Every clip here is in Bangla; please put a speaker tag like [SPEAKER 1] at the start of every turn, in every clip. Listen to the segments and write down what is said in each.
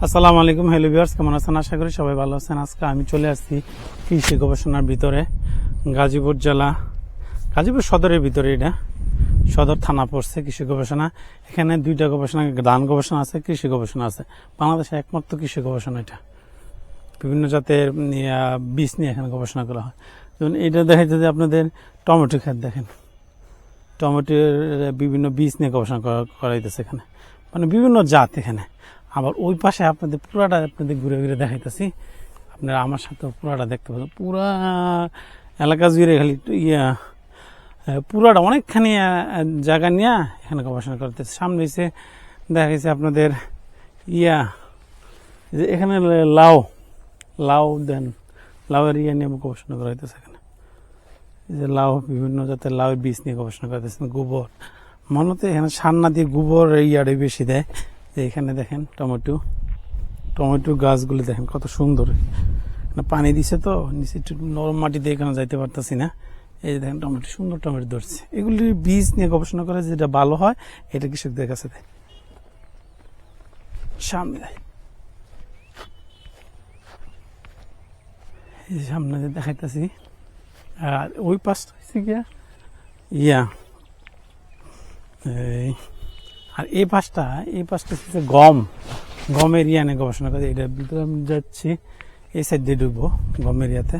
[SPEAKER 1] আসসালামু আলাইকুম, হ্যালো ভিউয়ার্স, কেমন আছেন? আশা করি সবাই ভালো আছেন। আজকে আমি চলে আসছি কৃষি গবেষণার ভিতরে, গাজীপুর জেলা, গাজীপুর সদরের ভিতরে এটা। সদর থানা পড়ছে কৃষি গবেষণা। এখানে দুইটা গবেষণা, ধান গবেষণা আছে, কৃষি গবেষণা আছে। বাংলাদেশে একমাত্র কৃষি গবেষণা এটা। বিভিন্ন জাতের বীজ নিয়ে এখানে গবেষণা করা হয়। যেমন এটা দেখাইতে যে আপনাদের টমেটো ক্ষেত দেখেন। টমেটোর বিভিন্ন বীজ নিয়ে গবেষণা করা- করাইতেছে এখানে। মানে বিভিন্ন জাত এখানে। আবার ওই পাশে আপনাদের পুরাটা আপনাদের ঘুরে ঘুরে দেখাইতেছি। আপনারা আমার সাথে পুরাটা দেখতে পাচ্ছেন পুরা এলাকা জুড়ে খালি ইয়া পুরাটা অনেকখানি জায়গা নিয়ে এখানে গবেষণা করতেছে। সামনে এসে দেখা গেছে আপনাদের ইয়া যে এখানে লাউ লাউ দেন, লাউয়ের ইয়া নিয়ে গবেষণা করা হইতেছে এখানে যে লাউ, বিভিন্ন জাতের লাউয়ের বীজ নিয়ে গবেষণা করতেছেন গোবর। মূলত এখানে সার না দিয়ে গোবর ইয়ারে বেশি দেয়। এখানে দেখেন টমেটো টমেটো গাছগুলি দেখেন কত সুন্দর। পানি দিছে তো, নিচে একটু নরম মাটি দিয়ে এখানে যাইতে পারতেছি না। এই যে দেখেন টমেটো, সুন্দর টমেটো ধরছে। এগুলির বীজ নিয়ে গবেষণা করে যেটা ভালো হয়, এটা কৃষকদের কাছে দেয়। সামনে সামনে দেখাইতেছি, আর ওই পাশটা হচ্ছে গিয়া ইয়া, এই আর এই পাশটা এই পাশটা হচ্ছে গম। গমের ইয়া নিয়ে গবেষণা করে। এটার ভিতরে আমি যাচ্ছি, এই সাইড দিয়ে ঢুকবো গমের ইয়াতে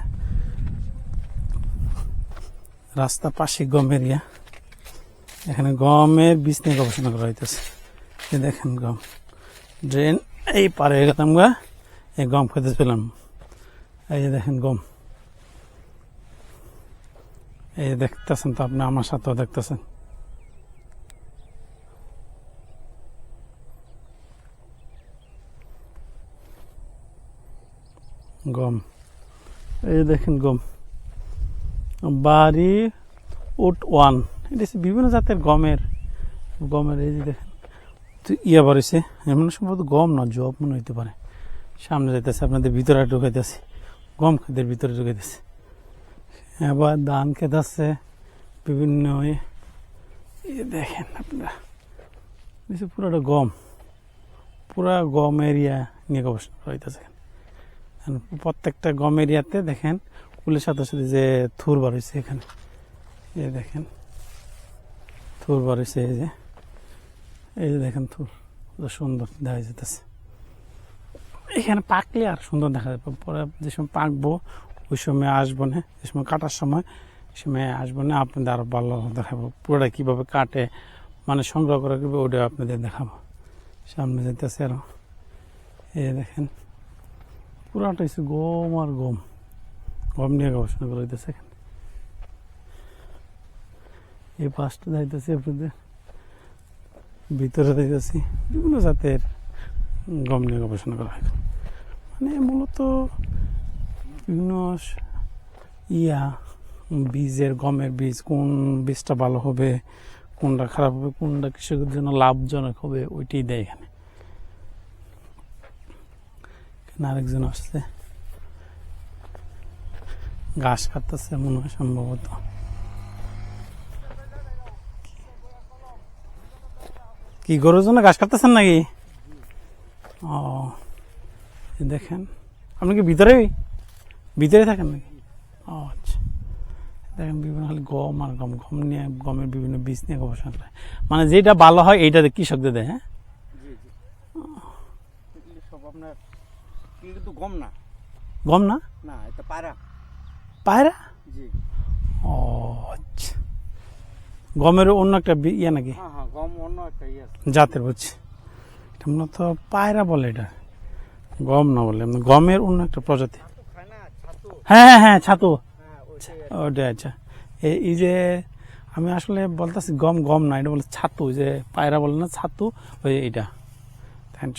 [SPEAKER 1] রাস্তা পাশে গমের ইয়া এখানে গমের বীজ নিয়ে গবেষণা করা হইতেছে। দেখেন গম। ড্রেন এই পারে গেতাম গা, এই গম খেতে পেলাম। এই যে দেখেন গম। এই দেখতেছেন তো আপনি, আমার সাথেও দেখতেছেন। গম। এই দেখেন গম। বাড়ি উট ওয়ান। এটা হচ্ছে বিভিন্ন জাতের গমের গমের এই যে দেখেন ইয়া বাড়িছে এমন সম্ভবত গম না, জব মনে হইতে পারে। সামনে যাইতেছে, আপনাদের ভিতরে ঢুকাইতেছি, গম খেতের ভিতরে ঢুকাইতেছে। এবার ধান ক্ষেত আছে বিভিন্ন দেখেন আপনারা পুরোটা গম, পুরা গম এরিয়া নিয়ে গবেষণা হইতেছে। প্রত্যেকটা গম এরিয়াতে দেখেন, কুলের সাথে সাথে যে থুর বার হয়েছে এখানে। এই দেখেন, থুর বার হয়েছে এই যে। এই যে দেখেন থুর সুন্দর দেখা যেতেছে এখানে পাকলে আর সুন্দর দেখা যাবে পরে যে সময় পাকবো, ওই সময় আসব না। যে সময় কাটার সময় ওই সময় আসব না। আপনাদের আরও ভালো দেখাবো। পুরোটা কীভাবে কাটে মানে সংগ্রহ করা করবে ওটা আপনাদের দেখাবো। সামনে যেতেছে আরও এই দেখেন পুরাটা হচ্ছে গম আর গম। গম নিয়ে গবেষণা করে হইতেছে এখানে। এই পাশটা যাইতেছি আপনাদের। ভিতরে যাইতেছি। বিভিন্ন জাতের গম নিয়ে গবেষণা করা হয়। মানে মূলত বিভিন্ন ইয়া, বীজের গমের বীজ, কোন বীজটা ভালো হবে, কোনটা খারাপ হবে, কোনটা কৃষকের জন্য লাভজনক হবে, ওইটাই দেয় এখানে। এখানে আরেকজন আসছে। ঘাস কাটতেছে মনে হয় সম্ভবত। কি গরুর জন্য ঘাস কাটতেছেন নাকি? ও দেখেন। আপনি কি ভিতরে? ভিতরে থাকেন নাকি? ও আচ্ছা। দেখেন বিভিন্ন খালি গম আর গম। গম নিয়ে গমের বিভিন্ন বীজ নিয়ে গবেষণা করে। মানে যেটা ভালো হয় এইটা কৃষকদের দেয় হ্যাঁ?
[SPEAKER 2] সব আপনার কিন্তু গম না।
[SPEAKER 1] গম না?
[SPEAKER 2] না এটা পায়রা।
[SPEAKER 1] পায়রা?
[SPEAKER 2] জি।
[SPEAKER 1] ও আচ্ছা। গমের অন্য একটা ইয়ে নাকি?
[SPEAKER 2] হ্যাঁ হ্যাঁ গম অন্য একটা ইয়ে
[SPEAKER 1] জাতের বুঝছি। এটা মূলত পায়রা বলে এটা। গম না বলে গমের অন্য একটা প্রজাতি।
[SPEAKER 2] না?
[SPEAKER 1] হ্যাঁ হ্যাঁ হ্যাঁ ছাতু।
[SPEAKER 2] হ্যাঁ
[SPEAKER 1] ওটা আচ্ছা এই এই যে আমি আসলে বলতেছি গম গম না এটা বলে ছাতু যে পায়রা বলে না ছাতু ওই এটা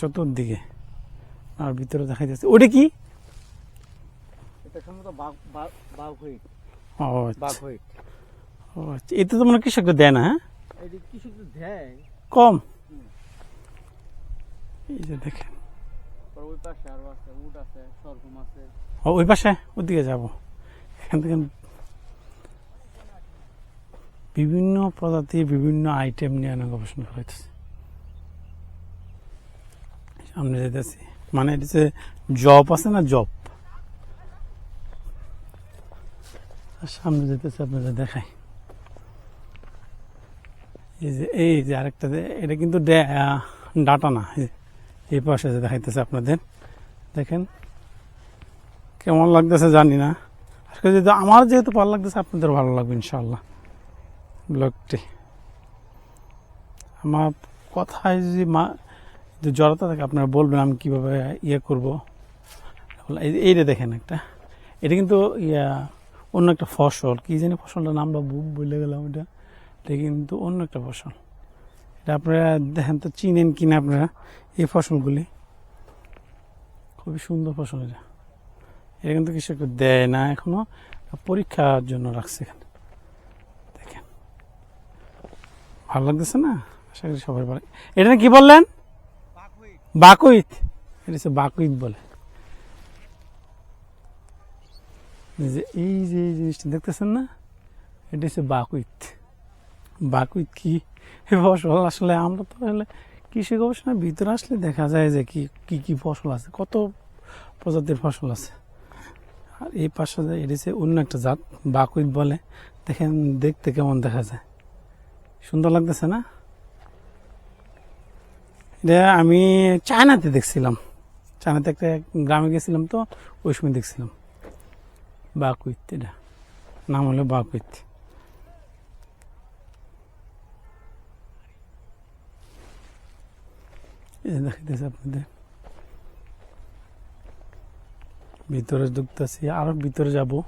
[SPEAKER 1] চতুর্দিকে। আর ভিতরে দেখা যাচ্ছে। ওটা কি?
[SPEAKER 2] এটা
[SPEAKER 1] আচ্ছা। আচ্ছা। তো মানে কৃষকদের দেয় না হ্যাঁ?
[SPEAKER 2] এটি তো দেয়।
[SPEAKER 1] কম? এই যে দেখেন।
[SPEAKER 2] ওই পাশে
[SPEAKER 1] ওদিকে যাব। এখান থেকে বিভিন্ন প্রজাতির বিভিন্ন আইটেম নিয়ে অনেক গবেষণা হইতেছে সামনে যেতেছি মানে এটা জব আছে না জব সামনে যেতেছে আপনাদের দেখাই। এই যে এই যে আরেকটা এটা কিন্তু ডাটা না, এই পাশে যে দেখাইতেছে আপনাদের। দেখেন, কেমন লাগতেছে জানি না। আজকে যেহেতু আমার যেহেতু ভালো লাগতেছে, আপনাদের ভালো লাগবে ইনশাল্লাহ ব্লগটি। আমার কথায় যদি মা যদি জড়তা থাকে, আপনারা বলবেন আমি কীভাবে ইয়ে করব। এই- এইটা দেখেন একটা। এটা কিন্তু ইয়া, অন্য একটা ফসল। কী জানি ফসলটার নামটা বু- ভুলে গেলাম ওটা এটা কিন্তু অন্য একটা ফসল। এটা আপনারা দেখেন তো, চিনেন কিনা আপনারা এই ফসলগুলি? খুবই সুন্দর ফসল এটা। এটা কিন্তু কৃষক দেয় না এখনও, পরীক্ষার জন্য রাখছে এখানে। দেখেন। ভালো লাগতেছে না? আশা করি সবাই ভালো এটা কি বললেন? বাকুইত। এটা বাকুইত বলে। যে, এই যে, এই জিনিসটা দেখতেছেন না? এটা হচ্ছে বাকুইত। বাকুইত কি? ফসল আসলে আমরা তো আসলে কৃষি গবেষণার ভিতরে আসলে দেখা যায় যে কি কি কি ফসল আছে, কত প্রজাতির ফসল আছে। আর এই পাশে এটা হচ্ছে অন্য একটা জাত, বাকুইত বলে। দেখেন, দেখতে কেমন দেখা যায়। সুন্দর লাগতেছে না? আমি চায়নাতে দেখছিলাম। চায়নাতে একটা গ্রামে গেছিলাম তো, ওই সময় দেখছিলাম। বাকুইত এটা নাম হলো বাকুইত। দেখাইতেছে আপনাদের। ভিতরে ঢুকতেছি, আরও ভিতরে যাব।